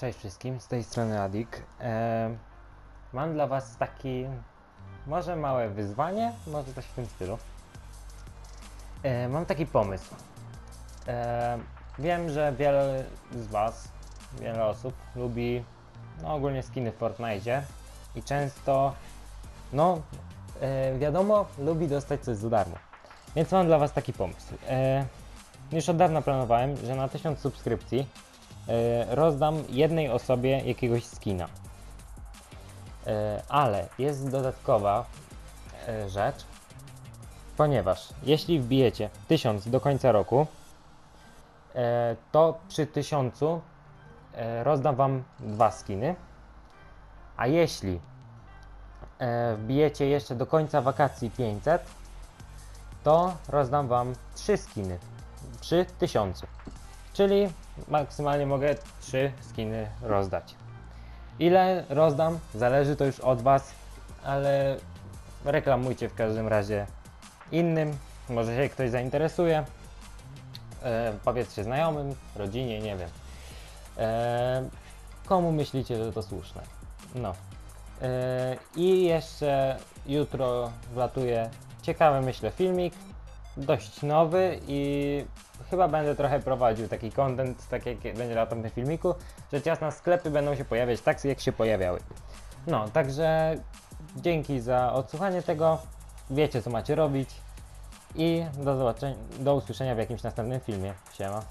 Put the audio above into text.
Cześć wszystkim, z tej strony Adik. Mam dla Was taki, może małe wyzwanie, może coś w tym stylu. Mam taki pomysł. Wiem, że wiele z Was, wiele osób lubi no, ogólnie skiny w Fortnite i często, no e, wiadomo, lubi dostać coś za darmo. Więc mam dla Was taki pomysł. E, już od dawna planowałem, że na 1000 subskrypcji rozdam jednej osobie jakiegoś skina. E, ale jest dodatkowa e, rzecz, ponieważ jeśli wbijecie 1000 do końca roku, e, to przy 1000 e, rozdam Wam dwa skiny. A jeśli e, wbijecie jeszcze do końca wakacji 500, to rozdam Wam trzy skiny przy 1000. Czyli maksymalnie mogę 3 skiny rozdać. Ile rozdam, zależy to już od Was, ale reklamujcie w każdym razie innym. Może się ktoś zainteresuje. E, powiedzcie znajomym, rodzinie, nie wiem. E, komu myślicie, że to słuszne? No. E, I jeszcze jutro wlatuje ciekawy, myślę, filmik. Dość nowy i chyba będę trochę prowadził taki content, tak jak będzie latał w tym filmiku, że ciasne sklepy będą się pojawiać tak, jak się pojawiały. No, także dzięki za odsłuchanie tego. Wiecie, co macie robić. I do zobaczenia, do usłyszenia w jakimś następnym filmie. Siema.